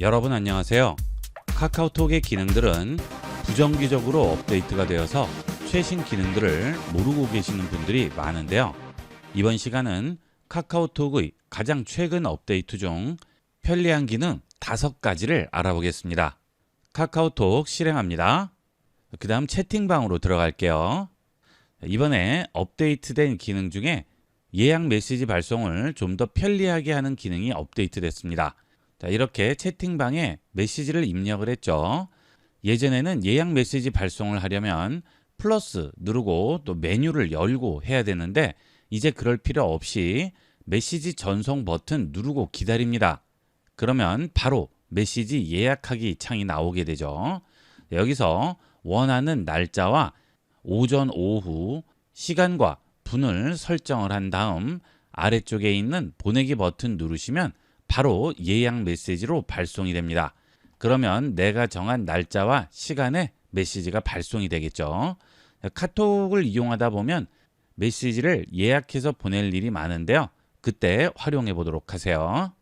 여러분 안녕하세요. 카카오톡의 기능들은 부정기적으로 업데이트가 되어서 최신 기능들을 모르고 계시는 분들이 많은데요. 이번 시간은 카카오톡의 가장 최근 업데이트 중 편리한 기능 다섯 가지를 알아보겠습니다. 카카오톡 실행합니다. 그 다음 채팅방으로 들어갈게요. 이번에 업데이트된 기능 중에 예약 메시지 발송을 좀 더 편리하게 하는 기능이 업데이트 됐습니다. 자, 이렇게 채팅방에 메시지를 입력을 했죠. 예전에는 예약 메시지 발송을 하려면 플러스 누르고 또 메뉴를 열고 해야 되는데 이제 그럴 필요 없이 메시지 전송 버튼 누르고 기다립니다. 그러면 바로 메시지 예약하기 창이 나오게 되죠. 여기서 원하는 날짜와 오전, 오후, 시간과 분을 설정을 한 다음 아래쪽에 있는 보내기 버튼 누르시면 바로 예약 메시지로 발송이 됩니다. 그러면 내가 정한 날짜와 시간에 메시지가 발송이 되겠죠. 카톡을 이용하다 보면 메시지를 예약해서 보낼 일이 많은데요. 그때 활용해 보도록 하세요.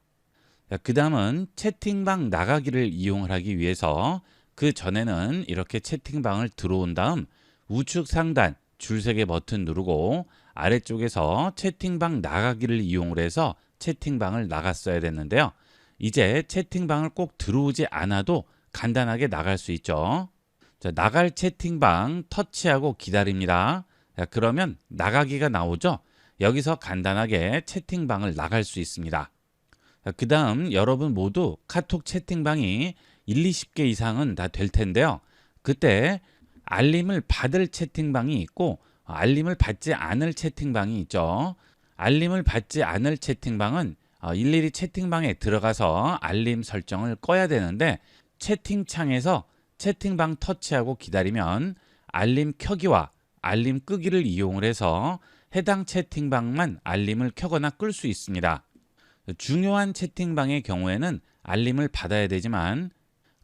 그 다음은 채팅방 나가기를 이용을 하기 위해서 그 전에는 이렇게 채팅방을 들어온 다음 우측 상단 줄세개 버튼 누르고 아래쪽에서 채팅방 나가기를 이용을 해서 채팅방을 나갔어야 됐는데요. 이제 채팅방을 꼭 들어오지 않아도 간단하게 나갈 수 있죠. 자, 나갈 채팅방 터치하고 기다립니다. 자, 그러면 나가기가 나오죠. 여기서 간단하게 채팅방을 나갈 수 있습니다. 그 다음 여러분 모두 카톡 채팅방이 1, 20개 이상은 다 될 텐데요. 그때 알림을 받을 채팅방이 있고 알림을 받지 않을 채팅방이 있죠. 알림을 받지 않을 채팅방은 어, 일일이 채팅방에 들어가서 알림 설정을 꺼야 되는데 채팅창에서 채팅방 터치하고 기다리면 알림 켜기와 알림 끄기를 이용을 해서 해당 채팅방만 알림을 켜거나 끌 수 있습니다. 중요한 채팅방의 경우에는 알림을 받아야 되지만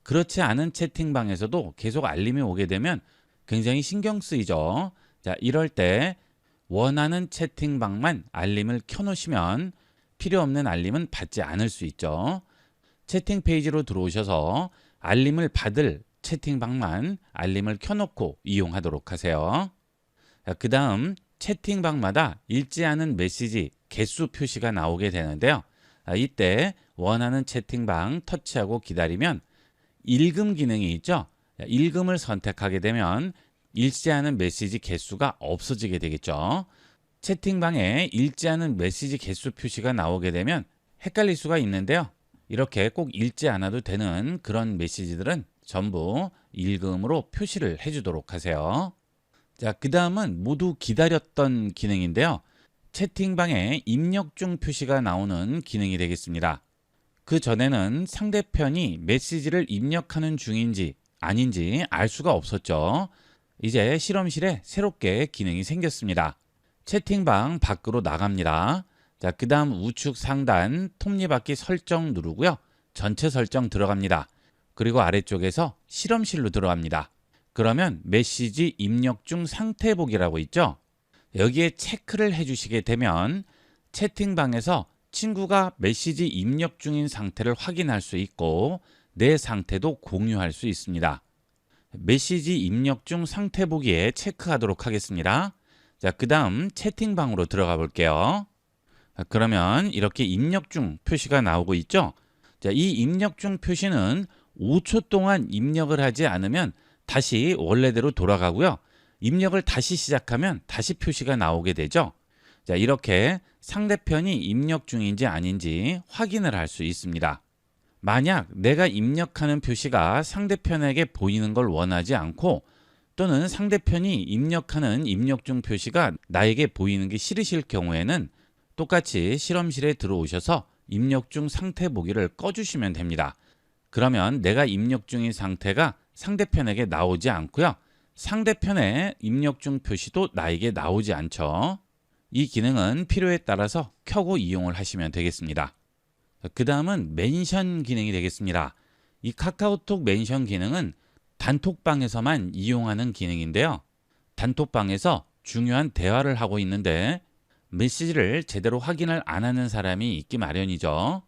그렇지 않은 채팅방에서도 계속 알림이 오게 되면 굉장히 신경 쓰이죠. 자, 이럴 때 원하는 채팅방만 알림을 켜놓으시면 필요 없는 알림은 받지 않을 수 있죠. 채팅 페이지로 들어오셔서 알림을 받을 채팅방만 알림을 켜놓고 이용하도록 하세요. 그 다음 채팅방마다 읽지 않은 메시지 개수 표시가 나오게 되는데요. 아, 이때 원하는 채팅방 터치하고 기다리면 읽음 기능이 있죠. 읽음을 선택하게 되면 않은 메시지 개수가 없어지게 되겠죠. 채팅방에 않은 메시지 개수 표시가 나오게 되면 헷갈릴 수가 있는데요. 이렇게 꼭 읽지 않아도 되는 그런 메시지들은 전부 읽음으로 표시를 해주도록 하세요. 자, 그 다음은 모두 기다렸던 기능인데요. 채팅방에 입력 중 표시가 나오는 기능이 되겠습니다. 그 전에는 상대편이 메시지를 입력하는 중인지 아닌지 알 수가 없었죠. 이제 실험실에 새롭게 기능이 생겼습니다. 채팅방 밖으로 나갑니다. 자, 그 다음 우측 상단 톱니바퀴 설정 누르고요. 전체 설정 들어갑니다. 그리고 아래쪽에서 실험실로 들어갑니다. 그러면 메시지 입력 중 상태 보기라고 있죠. 여기에 체크를 해주시게 되면 채팅방에서 친구가 메시지 입력 중인 상태를 확인할 수 있고 내 상태도 공유할 수 있습니다. 메시지 입력 중 상태 보기에 체크하도록 하겠습니다. 자, 그 다음 채팅방으로 들어가 볼게요. 자, 그러면 이렇게 입력 중 표시가 나오고 있죠. 자, 이 입력 중 표시는 5초 동안 입력을 하지 않으면 다시 원래대로 돌아가고요. 입력을 다시 시작하면 다시 표시가 나오게 되죠. 자, 이렇게 상대편이 입력 중인지 아닌지 확인을 할 수 있습니다. 만약 내가 입력하는 표시가 상대편에게 보이는 걸 원하지 않고 또는 상대편이 입력하는 입력 중 표시가 나에게 보이는 게 싫으실 경우에는 똑같이 실험실에 들어오셔서 입력 중 상태 보기를 꺼주시면 됩니다. 그러면 내가 입력 중인 상태가 상대편에게 나오지 않고요. 상대편의 입력 중 표시도 나에게 나오지 않죠. 이 기능은 필요에 따라서 켜고 이용을 하시면 되겠습니다. 그 다음은 멘션 기능이 되겠습니다. 이 카카오톡 멘션 기능은 단톡방에서만 이용하는 기능인데요. 단톡방에서 중요한 대화를 하고 있는데 메시지를 제대로 확인을 안 하는 사람이 있기 마련이죠.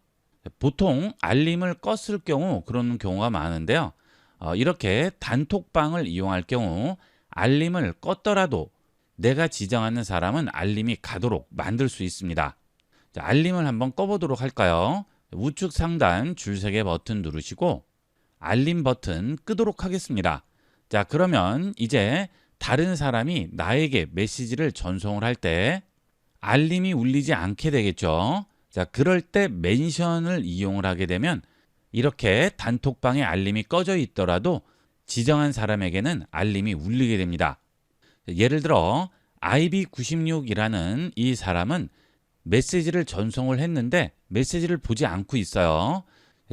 보통 알림을 껐을 경우 그런 경우가 많은데요. 어, 이렇게 단톡방을 이용할 경우 알림을 껐더라도 내가 지정하는 사람은 알림이 가도록 만들 수 있습니다. 자, 알림을 한번 꺼보도록 할까요? 우측 상단 줄세개 버튼 누르시고 알림 버튼 끄도록 하겠습니다. 자, 그러면 이제 다른 사람이 나에게 메시지를 전송을 할 때 알림이 울리지 않게 되겠죠. 자, 그럴 때 멘션을 이용을 하게 되면 이렇게 단톡방에 알림이 꺼져 있더라도 지정한 사람에게는 알림이 울리게 됩니다. 예를 들어 IB96이라는 이 사람은 메시지를 전송을 했는데 메시지를 보지 않고 있어요.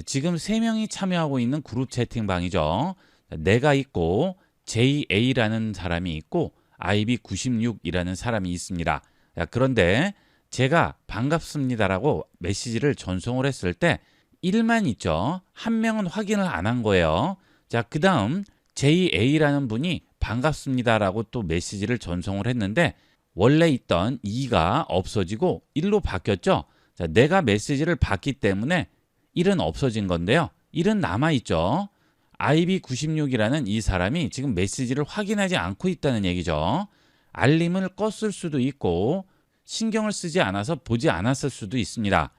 지금 세명이 참여하고 있는 그룹 채팅방이죠. 내가 있고 JA라는 사람이 있고 IB96이라는 사람이 있습니다. 자, 그런데 제가 반갑습니다라고 메시지를 전송을 했을 때 1만 있죠. 한 명은 확인을 안 한 거예요. 자, 그 다음 JA라는 분이 반갑습니다라고 또 메시지를 전송을 했는데 원래 있던 2가 없어지고 1로 바뀌었죠. 자, 내가 메시지를 받기 때문에 1은 없어진 건데요. 1은 남아있죠. IB96이라는 이 사람이 지금 메시지를 확인하지 않고 있다는 얘기죠. 알림을 껐을 수도 있고 신경을 쓰지 않아서 보지 않았을 수도 있습니다.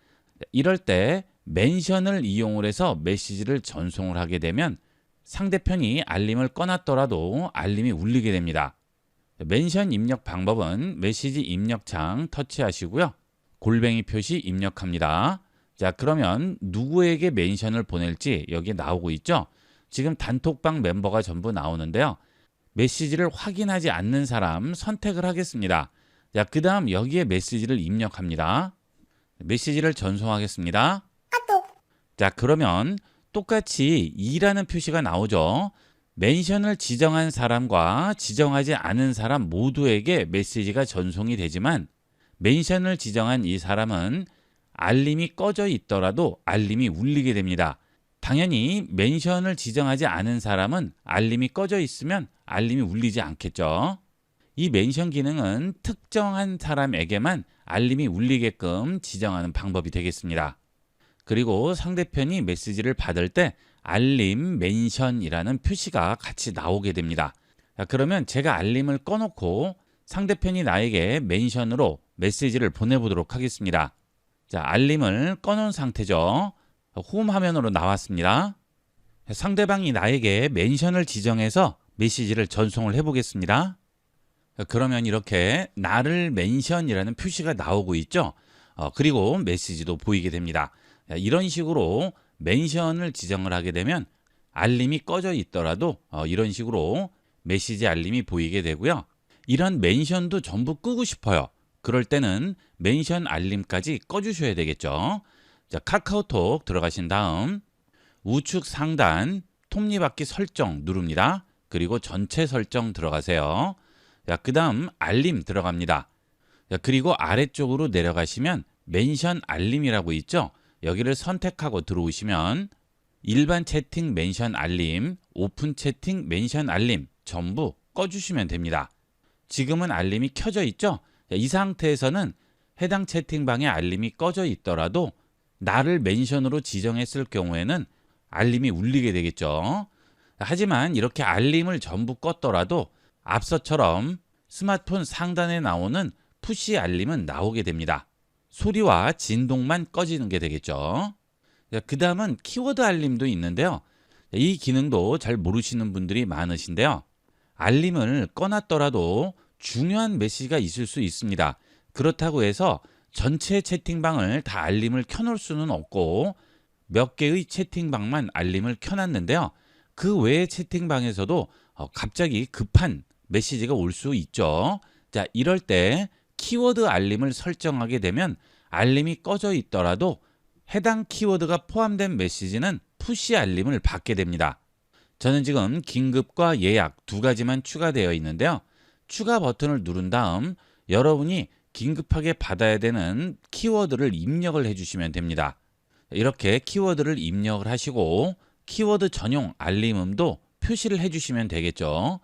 이럴 때 멘션을 이용을 해서 메시지를 전송을 하게 되면 상대편이 알림을 꺼놨더라도 알림이 울리게 됩니다. 멘션 입력 방법은 메시지 입력창 터치하시고요. 골뱅이 표시 입력합니다. 자, 그러면 누구에게 멘션을 보낼지 여기 나오고 있죠? 지금 단톡방 멤버가 전부 나오는데요. 메시지를 확인하지 않는 사람 선택을 하겠습니다. 자, 그 다음 여기에 메시지를 입력합니다. 메시지를 전송하겠습니다. 자, 그러면 똑같이 2라는 표시가 나오죠. 멘션을 지정한 사람과 지정하지 않은 사람 모두에게 메시지가 전송이 되지만 멘션을 지정한 이 사람은 알림이 꺼져 있더라도 알림이 울리게 됩니다. 당연히 멘션을 지정하지 않은 사람은 알림이 꺼져 있으면 알림이 울리지 않겠죠. 이 멘션 기능은 특정한 사람에게만 알림이 울리게끔 지정하는 방법이 되겠습니다. 그리고 상대편이 메시지를 받을 때 알림 멘션이라는 표시가 같이 나오게 됩니다. 자, 그러면 제가 알림을 꺼놓고 상대편이 나에게 멘션으로 메시지를 보내보도록 하겠습니다. 자, 알림을 꺼놓은 상태죠. 홈 화면으로 나왔습니다. 상대방이 나에게 멘션을 지정해서 메시지를 전송을 해보겠습니다. 그러면 이렇게 나를 멘션이라는 표시가 나오고 있죠. 어, 그리고 메시지도 보이게 됩니다. 자, 이런 식으로 멘션을 지정을 하게 되면 알림이 꺼져 있더라도 어, 이런 식으로 메시지 알림이 보이게 되고요. 이런 멘션도 전부 끄고 싶어요. 그럴 때는 멘션 알림까지 꺼주셔야 되겠죠. 자, 카카오톡 들어가신 다음 우측 상단 톱니바퀴 설정 누릅니다. 그리고 전체 설정 들어가세요. 자, 그 다음 알림 들어갑니다. 자, 그리고 아래쪽으로 내려가시면 멘션 알림이라고 있죠. 여기를 선택하고 들어오시면 일반 채팅 멘션 알림, 오픈 채팅 멘션 알림 전부 꺼주시면 됩니다. 지금은 알림이 켜져 있죠? 자, 이 상태에서는 해당 채팅방에 알림이 꺼져 있더라도 나를 멘션으로 지정했을 경우에는 알림이 울리게 되겠죠. 하지만 이렇게 알림을 전부 껐더라도 앞서처럼 스마트폰 상단에 나오는 푸시 알림은 나오게 됩니다. 소리와 진동만 꺼지는 게 되겠죠. 그 다음은 키워드 알림도 있는데요. 이 기능도 잘 모르시는 분들이 많으신데요. 알림을 꺼놨더라도 중요한 메시지가 있을 수 있습니다. 그렇다고 해서 전체 채팅방을 다 알림을 켜놓을 수는 없고 몇 개의 채팅방만 알림을 켜놨는데요. 그 외의 채팅방에서도 어, 갑자기 급한 메시지가 올 수 있죠. 자, 이럴 때 키워드 알림을 설정하게 되면 알림이 꺼져 있더라도 해당 키워드가 포함된 메시지는 푸시 알림을 받게 됩니다. 저는 지금 긴급과 예약 두 가지만 추가되어 있는데요. 추가 버튼을 누른 다음 여러분이 긴급하게 받아야 되는 키워드를 입력을 해주시면 됩니다. 이렇게 키워드를 입력을 하시고 키워드 전용 알림음도 표시를 해주시면 되겠죠.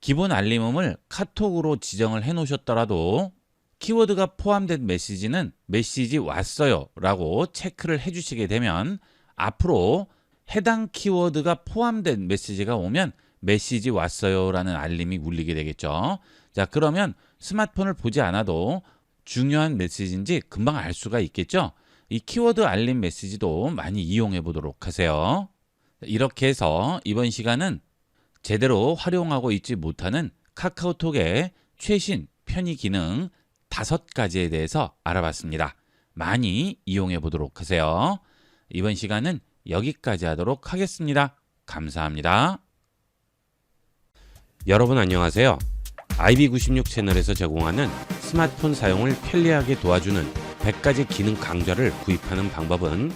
기본 알림음을 카톡으로 지정을 해 놓으셨더라도 키워드가 포함된 메시지는 메시지 왔어요 라고 체크를 해주시게 되면 앞으로 해당 키워드가 포함된 메시지가 오면 메시지 왔어요 라는 알림이 울리게 되겠죠. 자, 그러면 스마트폰을 보지 않아도 중요한 메시지인지 금방 알 수가 있겠죠. 이 키워드 알림 메시지도 많이 이용해 보도록 하세요. 이렇게 해서 이번 시간은 제대로 활용하고 있지 못하는 카카오톡의 최신 편의 기능 다섯 가지에 대해서 알아봤습니다. 많이 이용해 보도록 하세요. 이번 시간은 여기까지 하도록 하겠습니다. 감사합니다. 여러분 안녕하세요. IB96 채널에서 제공하는 스마트폰 사용을 편리하게 도와주는 100가지 기능 강좌를 구입하는 방법은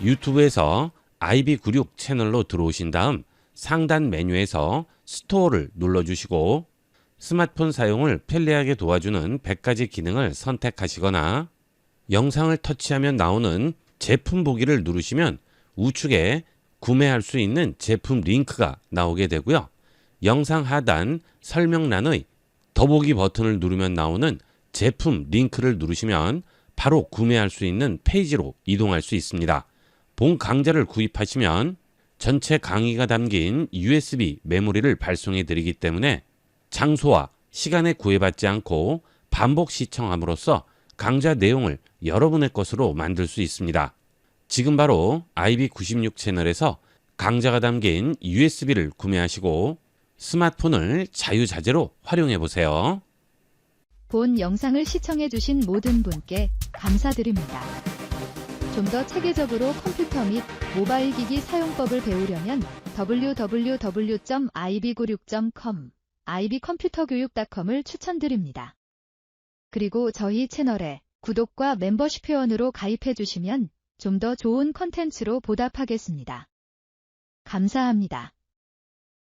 유튜브에서 IB96 채널로 들어오신 다음 상단 메뉴에서 스토어를 눌러주시고 스마트폰 사용을 편리하게 도와주는 100가지 기능을 선택하시거나 영상을 터치하면 나오는 제품 보기를 누르시면 우측에 구매할 수 있는 제품 링크가 나오게 되고요. 영상 하단 설명란의 더보기 버튼을 누르면 나오는 제품 링크를 누르시면 바로 구매할 수 있는 페이지로 이동할 수 있습니다. 본 강좌를 구입하시면 전체 강의가 담긴 USB 메모리를 발송해 드리기 때문에 장소와 시간에 구애받지 않고 반복 시청함으로써 강좌 내용을 여러분의 것으로 만들 수 있습니다. 지금 바로 IB96 채널에서 강좌가 담긴 USB를 구매하시고 스마트폰을 자유자재로 활용해 보세요. 본 영상을 시청해 주신 모든 분께 감사드립니다. 좀 더 체계적으로 컴퓨터 및 모바일 기기 사용법을 배우려면 www.ib96.com, ib컴퓨터교육.com을 추천드립니다. 그리고 저희 채널에 구독과 멤버십 회원으로 가입해 주시면 좀 더 좋은 컨텐츠로 보답하겠습니다. 감사합니다.